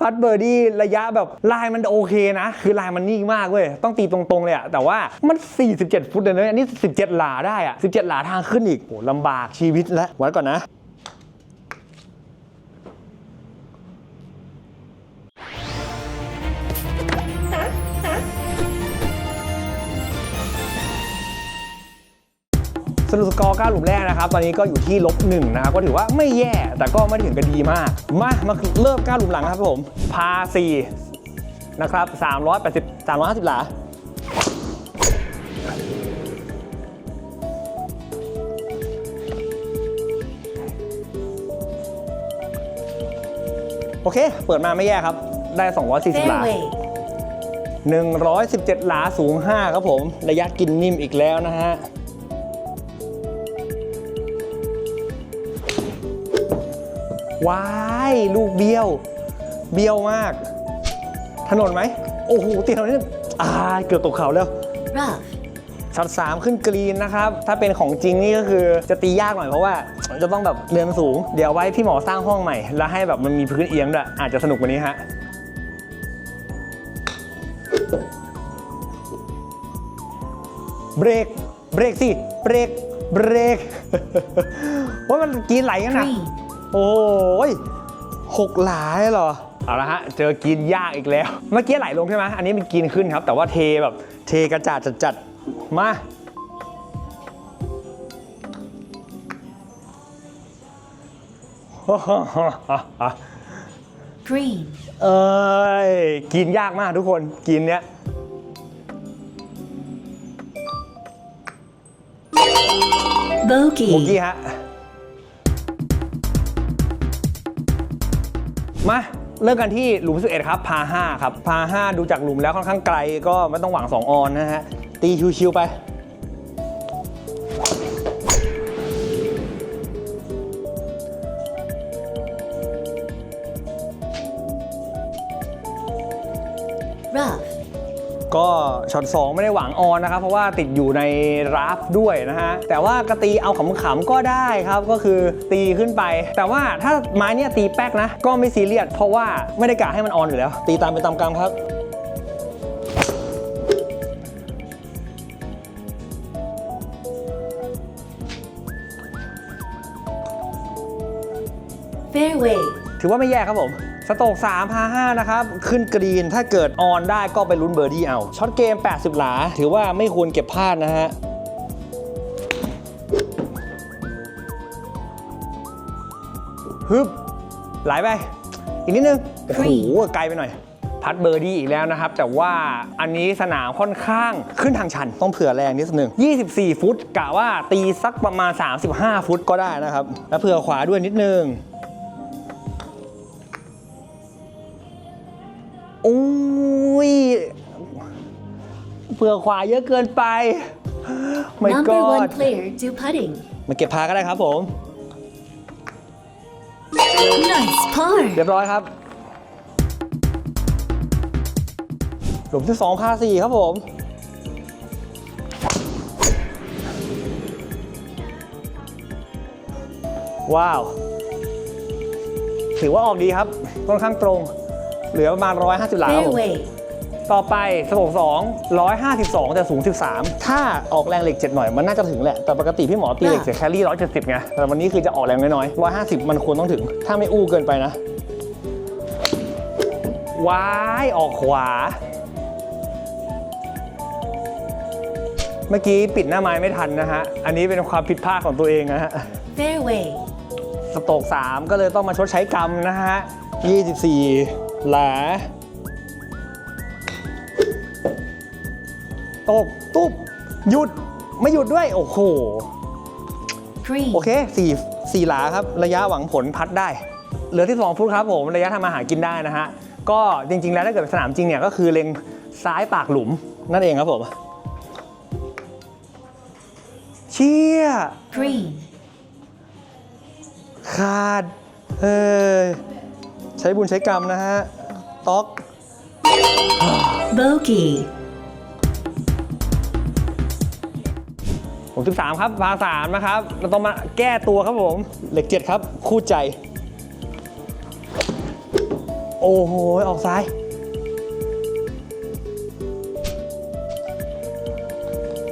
พัดเบอร์ดี้ระยะแบบลายมันโอเคนะ คือลายมันนิ่งมากเว้ย ต้องตีตรงๆเลยอะแต่ว่ามัน 47 ฟุตเลยนะอันนี้ 17 หลาได้อะ17 หลาทางขึ้นอีกโหลำบากชีวิตแล้วไว้ก่อนนะ สรุปสกอร์9หลุมแรกนะครับ ตอนนี้ก็อยู่ที่ลบหนึ่งนะครับ ก็ถือว่าไม่แย่ แต่ก็ไม่ได้ถึงกับดีมาก มา มาเริ่ม9หลุมหลังครับผม พา 4 นะครับ 380 350 หลา โอเค เปิดมาไม่แย่ครับ ได้ 240 หลา Fairway. 117 หลาสูง 5 ครับผม ระยะกินนิ่มอีกแล้วนะฮะ ว้ายลูกเบี้ยว เบี้ยวมาก ถนนไหม โอ้โหตีถนนนี่อ่าเกือบตกเขาแล้ว Rough. ช็อต3ขึ้นกรีนนะครับ ถ้าเป็นของจริงนี่ก็คือจะตียากหน่อยเพราะว่าจะต้องแบบเรือนสูง เดี๋ยวไว้พี่หมอสร้างห้องใหม่ แล้วให้แบบมันมีพื้นเอียงด้วยอาจจะสนุกกว่านี้ฮะเบรก เบรกสิ เบรก เบรกว่ามันกรีนไหลกันนะ Green. โอ้ยหกหลายเหรอ เอาละฮะ เจอกินยากอีกแล้ว เมื่อกี้ไหลลงใช่ไหมอันนี้มันกินขึ้นครับ แต่ว่าเทแบบเทกระจาดจัดๆมา Green. เอ้ยกินยากมากทุกคนกินเนี้ยโบ Bogey. กี้ฮะ มาเริ่มกันที่หลุม 11 ครับ พา 5 ครับ พา 5 ดูจากหลุมแล้วค่อนข้างไกลก็ไม่ต้องหวัง 2 ออนนะฮะ ตีชิวๆไป ก็ช็อต2ไม่ได้หวังออนนะครับ เพราะว่าติดอยู่ในราฟด้วยนะฮะ แต่ว่ากระตีเอาขำๆก็ได้ครับก็คือตีขึ้นไป แต่ว่าถ้าไม้เนี่ยตีแป๊กนะ ก็ไม่ซีเรียสเพราะว่าไม่ได้กะให้มันออนอยู่แล้ว ตีตามไปตามกรรมครับ Fairway. ถือว่าไม่แย่ครับผม สโตก3พา5นะครับ ขึ้นกรีนถ้าเกิดออนได้ก็ไปลุ้นเบอร์ดี้เอา ช็อตเกม 80 หลา ถือว่าไม่ควรเก็บพลาดนะฮะฮึบไหลไป อีกนิดนึง โอ้โหไกลไปหน่อย พัดเบอร์ดี้อีกแล้วนะครับ แต่ว่าอันนี้สนามค่อนข้างขึ้นทางชัน ต้องเผื่อแรงนิดนึง 24 ฟุตกะว่าตีสักประมาณ 35 ฟุตก็ได้นะครับ แล้วเผื่อขวาด้วยนิดนึง เผื่อขวาเยอะเกินไปไม่ Number ก็ one player do putting. มาเก็บพาก็ได้ครับผม Nice par. เรียบร้อยครับ หลุมที่2พา4ครับผม ว้าว ถือว่าออกดีครับค่อนข้างตรง เหลือประมาณ 150 หลาครับผม Fairway. ต่อไปสโตรก2 152 แต่สูง 13 ถ้าออกแรงเหล็ก 7 หน่อยมันน่าจะถึงแหละ แต่ปกติพี่หมอตีเหล็กเสียแคลรี่ 170 ไง แต่วันนี้คือจะออกแรงน้อยๆ150 มันควรต้องถึง ถ้าไม่อู้เกินไปนะ ว้าย ออกขวา เมื่อกี้ปิดหน้าไม้ไม่ทันนะฮะ อันนี้เป็นความผิดพลาดของตัวเองนะฮะ Fairway. สโตก3ก็เลยต้องมาชดใช้กรรมนะฮะ 24 หลา ตก ตุ๊บ หยุด ไม่หยุดด้วย โอ้โห Green. โอเคสี่สี่หลาครับ ระยะหวังผลพัดได้ เหลือที่2ฟุตครับผม ระยะทำอาหารกินได้นะฮะ ก็จริง ๆ แล้วถ้าเกิดเป็นสนามจริงเนี่ยก็คือเล็งซ้ายปากหลุมนั่นเองครับผม เชี่ย Green. ขาด เออ ใช้บุญใช้กรรมนะฮะ ต๊อก Bogey. ผมสิบสามครับพาสามนะครับเราต้องมาแก้ตัวครับผม เหล็กเจ็ดครับ คู่ใจ โอ้โห ออกซ้าย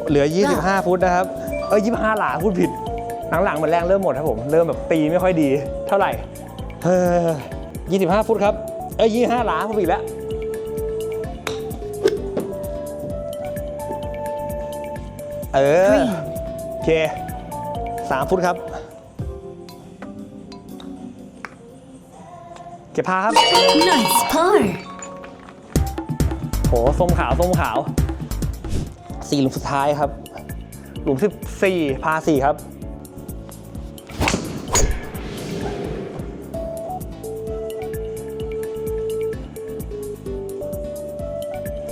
เหลือ 25 ฟุตนะครับ เออ25 หลาพูดผิด หลังๆมันแรงเริ่มหมดครับผม เริ่มแบบตีไม่ค่อยดี เท่าไหร่เฮ้ย25 ฟุตครับ เอ้ย25 หลาพูดผิดแล้วเออ Green. โอเค3ฟุตครับ เก็บพาครับ Nice par. โหส้มขาวส้มขาวสี่หลุมสุดท้ายครับ หลุมสิบสี่พาสี่ครับ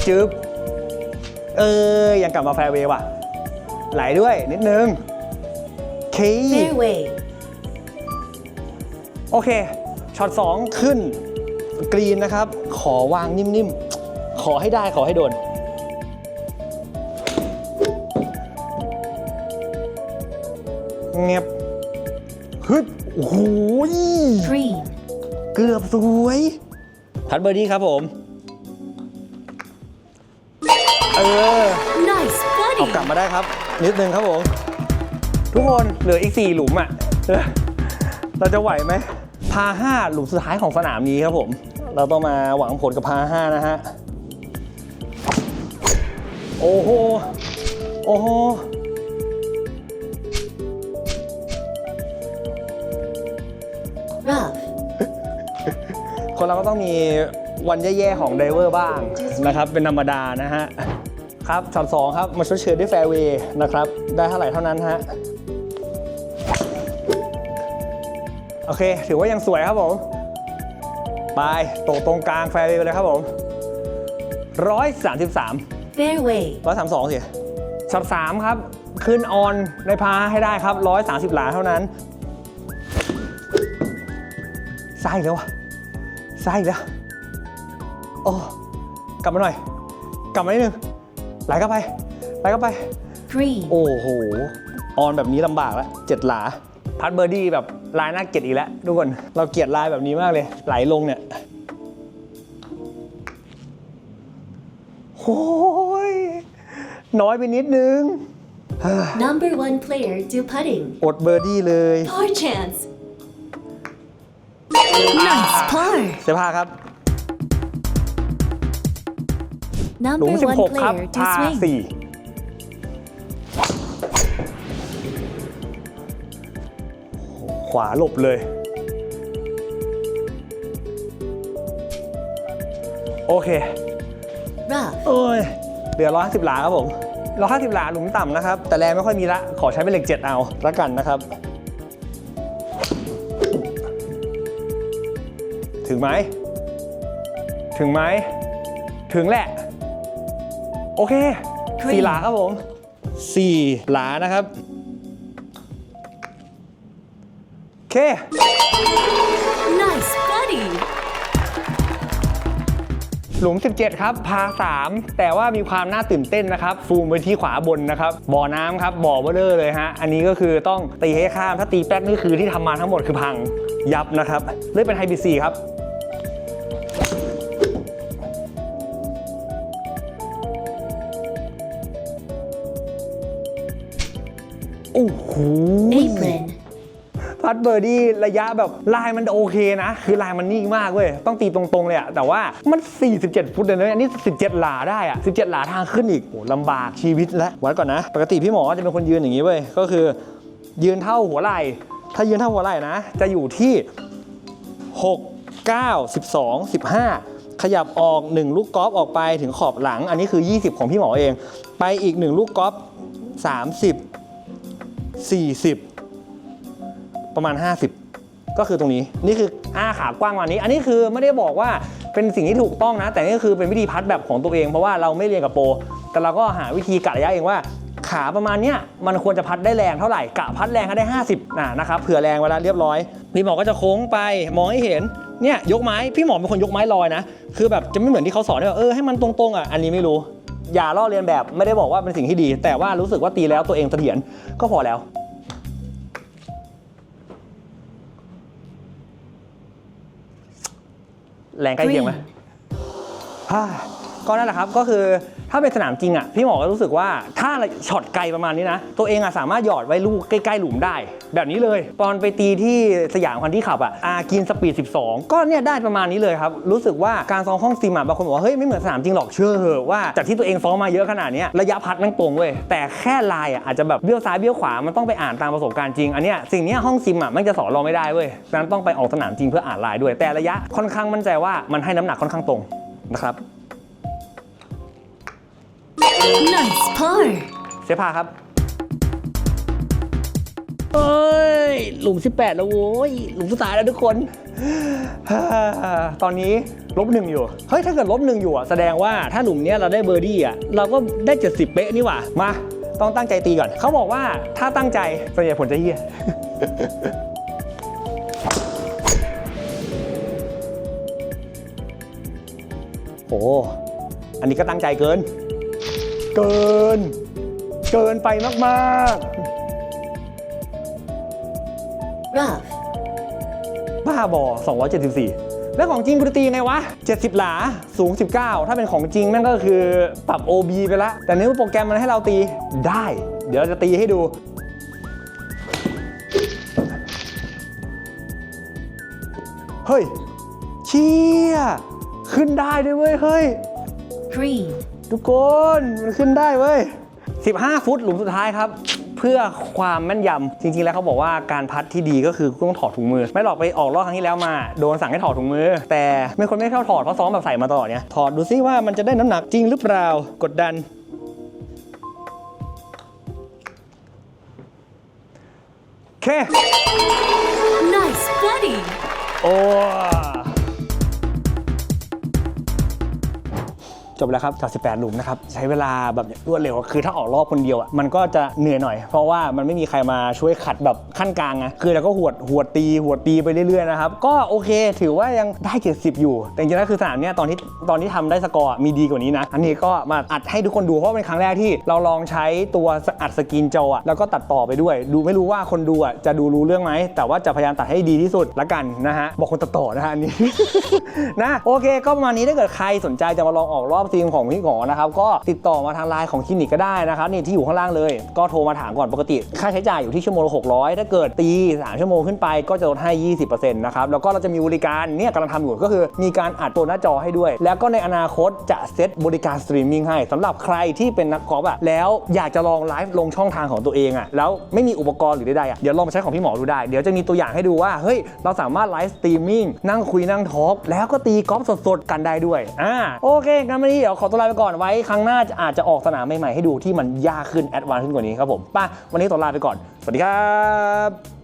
จึ๊บ เออยังกลับมาแฟร์เวย์ว่ะ ไหลด้วยนิดนึงเค Fairway. โอเค ช็อต 2 ขึ้น กรีนนะครับ ขอวางนิ่มๆ ขอให้ได้ขอให้โดน เงียบฮึดโอ้โหย Green. เกือบสวยพัดเบอร์ดี้ครับผม เออ Nice เอากลับ buddy. มาได้ครับ นิดนึงครับผม ทุกคนเหลืออีก 4 หลุมอะเออเราจะไหวไหมพา5หลุมสุดท้ายของสนามนี้ครับผม เราต้องมาหวังผลกับพา5นะฮะ โอ้โห โอ้โห Rough. คนเราก็ต้องมีวันแย่ๆของไดเวอร์บ้างนะครับ เป็นธรรมดานะฮะ ครับช็อตสองครับมาชดเชยด้วยแฟร์เวย์นะครับ ได้เท่าไหร่เท่านั้นฮะโอเค ถือว่ายังสวยครับผม ไปตกตรงกลางแฟร์เวย์ไปเลยครับผม133 Fairway. 132สิช็อตสามครับ ขึ้นออนในพาให้ได้ครับ130หลาเท่านั้นไส้แล้วอะไส้แล้ว โอ้ กลับมาหน่อย กลับมานิดนึง ไหลเข้าไปไหลเข้าไป Green. โอ้โห ออนแบบนี้ลำบากแล้วเจ็ดหลา พัดเบอร์ดี้แบบลายน่าเกลียดอีกแล้วทุกคนเราเกลียดลายแบบนี้มากเลย ไหลลงเนี่ยโอ้ยน้อยไปนิดนึง Number one player do putting. อดเบอร์ดี้เลย Par chance. Nice par. เสียผ้าครับ หลุม Number one 16 ครับ player to พา swing. สี่ขวาหลบเลย โอเค Rough. โอ้ยเหลือ 150 หลาครับผม 150 หลาหลุมต่ำนะครับ แต่แรงไม่ค่อยมีละ ขอใช้เป็นเหล็ก 7 เอาละกันนะครับ ถึงไหม ถึงไหม ถึงแหละ โอเคสี่หลาครับผมสี่หลานะครับโอเค Nice buddy. หลุม 17 ครับ พา 3 แต่ว่ามีความน่าตื่นเต้นนะครับ ฟูมไปที่ขวาบนนะครับ บ่อน้ำครับ บ่อเบลเลอร์เลยฮะ อันนี้ก็คือต้องตีให้ข้าม ถ้าตีแป๊กนี่คือที่ทำมาทั้งหมดคือพังยับนะครับ เลือกเป็นไฮบีซีครับ โอ้โห Apron. พัดเบอร์ดี้ระยะแบบลายมันโอเคนะ คือลายมันนิ่งมากเว้ย ต้องตีตรงๆเลยอะแต่ว่ามัน 47 ฟุตเลยนะอันนี้ 17 หลาได้อะ17 หลาทางขึ้นอีกโหลำบากชีวิตแล้วไว้ก่อนนะ ปกติพี่หมอจะเป็นคนยืนอย่างนี้เว้ย ก็คือ ยืนเท่าหัวไหล่ ถ้ายืนเท่าหัวไหล่นะ จะอยู่ที่ 6 9 12 15 ขยับออก 1 ลูกกอล์ฟออกไปถึงขอบหลัง อันนี้คือ 20 ของพี่หมอเอง ไปอีก 1 ลูกกอล์ฟ30 40 ประมาณ 50 ก็คือตรงนี้นี่คืออ้าขากว้างวันนี้ อันนี้คือไม่ได้บอกว่าเป็นสิ่งที่ถูกต้องนะ แต่นี่คือเป็นวิธีพัดแบบของตัวเอง เพราะว่าเราไม่เรียนกับโปรแต่เราก็หาวิธีกะระยะเองว่าขาประมาณเนี้ยมันควรจะพัดได้แรงเท่าไหร่กะพัดแรงให้ได้ 50นะนะครับเผื่อแรงเวลาเรียบร้อยพี่หมอก็จะโค้งไปมองให้เห็นเนี่ยยกไม้พี่หมอเป็นคนยกไม้ลอยนะ คือแบบจะไม่เหมือนที่เขาสอนที่แบบเออให้มันตรงๆอะอันนี้ไม่รู้ อย่าลอกเรียนแบบไม่ได้บอกว่าเป็นสิ่งที่ดี แต่ว่ารู้สึกว่าตีแล้วตัวเองเสถียรก็พอแล้วอแรงใกล้เคียงไหม Green. ฮ่า ก็นั่นแหละครับก็คือถ้าเป็นสนามจริงอะพี่หมอก็รู้สึกว่าถ้าช็อตไกลประมาณนี้นะ ตัวเองอะสามารถหยอดไว้ลูกใกล้ๆหลุมได้ แบบนี้เลยตอนไปตีที่สยามคันที่ขับอะอากินสปีด 12 ก็เนี่ยได้ประมาณนี้เลยครับ รู้สึกว่าการซ้อมห้องซิมอะบางคนบอกว่าเฮ้ยไม่เหมือนสนามจริงหรอกเชื่อเหอะว่าจากที่ตัวเองซ้อมมาเยอะขนาดนี้ระยะพัดแม่งตรงเว้ยแต่แค่ลายอะอาจจะแบบเบี้ยวซ้ายเบี้ยวขวามันต้องไปอ่านตามประสบการณ์จริงอันเนี้ยสิ่งเนี้ยห้องซิมอะมันจะสอนเราไม่ได้เว้ยฉะนั้นต้องไปออกสนามจริงเพื่ออ่านลายด้วย แต่ระยะค่อนข้างมั่นใจว่ามันให้น้ำหนักค่อนข้างตรงนะครับ Nice par. เสียพาครับ เอ้ย หลุม 18 แล้วโว้ย หลุมสุดท้ายแล้วทุกคนฮ่าตอนนี้ลบหนึ่งอยู่ เฮ้ย ถ้าเกิดลบหนึ่งอยู่อะ แสดงว่าถ้าหลุมเนี้ยเราได้เบอร์ดี้อะ เราก็ได้ 70 เป๊ะนี่หว่า มา ต้องตั้งใจตีก่อน เขาบอกว่าถ้าตั้งใจส่วนใหญ่ผลจะเฮียโอ้ อันนี้ก็ตั้งใจเกิน เกิน เกินไปมาก Rough. ๆ บ้าบอ 274 แล้วของจริงกูจะตียังไงวะ 70 หลา สูง 19 ถ้าเป็นของจริงแม่งก็คือปรับ OB ไปละ แต่เนื้อโปรแกรมมันให้เราตีได้ เดี๋ยวเราจะตีให้ดู เฮ้ย เชี่ย ขึ้นได้ด้วยเว้ย เฮ้ย Green. ทุกคนมันขึ้นได้เว้ย 15 ฟุตหลุมสุดท้ายครับ เพื่อความแม่นยำจริง ๆ แล้วเขาบอกว่าการพัดที่ดีก็คือต้องถอดถุงมือ ไม่หรอกไปออกรอบครั้งที่แล้วมา โดนสั่งให้ถอดถุงมือ แต่ไม่คนไม่เข้าถอดเพราะซ้อมแบบใส่มาตลอดเนี่ยถอดดูซิว่ามันจะได้น้ำหนักจริงหรือเปล่ากดดันโอเค Nice buddy. โอ้ จบแล้วครับจาก18หลุมนะครับใช้เวลาแบบรวดเร็วคือถ้าออกรอบคนเดียวอะมันก็จะเหนื่อยหน่อย เพราะว่ามันไม่มีใครมาช่วยขัดแบบขั้นกลางไงคือเราก็หวดหวดตีหวดตีไปเรื่อยๆนะครับก็โอเค ถือว่ายังได้ 70 อยู่ แต่จริงๆแล้วคือสนามเนี้ยตอนที่ตอนที่ทำได้สกอร์มีดีกว่านี้นะ อันนี้ก็มาอัดให้ทุกคนดูเพราะว่าเป็นครั้งแรกที่เราลองใช้ตัวอัดสกรีนจออะแล้วก็ตัดต่อไปด้วย ดูไม่รู้ว่าคนดูอะจะดูรู้เรื่องไหมแต่ว่าจะพยายามตัดให้ดีที่สุดละกันนะฮะบอกคนตัดต่อนะฮะอันนี้นะโอเค ก็ประมาณนี้ถ้าเกิดใครสนใจจะมาลองออกรอบทีมของพี่หงอนะครับก็ติดต่อมาทางไลน์ของคลินิกก็ได้นะครับนี่ที่อยู่ข้างล่างเลย ก็โทรมาถามก่อนปกติ ค่าใช้จ่ายอยู่ที่ชั่วโมงละ600 ถ้าเกิดตี 3 ชั่วโมงขึ้นไปก็จะลดให้ 20%นะครับแล้วก็เราจะมีบริการเนี่ยกำลังทำอยู่ก็คือมีการอัดตัวหน้าจอให้ด้วย แล้วก็ในอนาคตจะเซตบริการสตรีมมิ่งให้สำหรับใครที่เป็นนักกอล์ฟอะแล้วอยากจะลองไลฟ์ลงช่องทางของตัวเองอะแล้วไม่มีอุปกรณ์หรือใดๆอะเดี๋ยวลองมาใช้ของพี่หมอดูได้เดี๋ยวจะมีตัวอย่างให้ดูว่าเฮ้ยเราสามารถไลฟ์สตรีมมิ่งนั่งคุยนั่งทอล์กแล้วก็ตีกอล์ฟสดๆกันได้ด้วยอ่าโอเคงั้นวันนี้เดี๋ยวขอตัวลาไปก่อนไว้ครั้งหน้าจะอาจจะออกสนามใหม่ๆให้ดูที่มันยากขึ้นแอดวานซ์ขึ้นกว่านี้ครับผมป่ะวันนี้ตัวลาไปก่อน สวัสดีครับ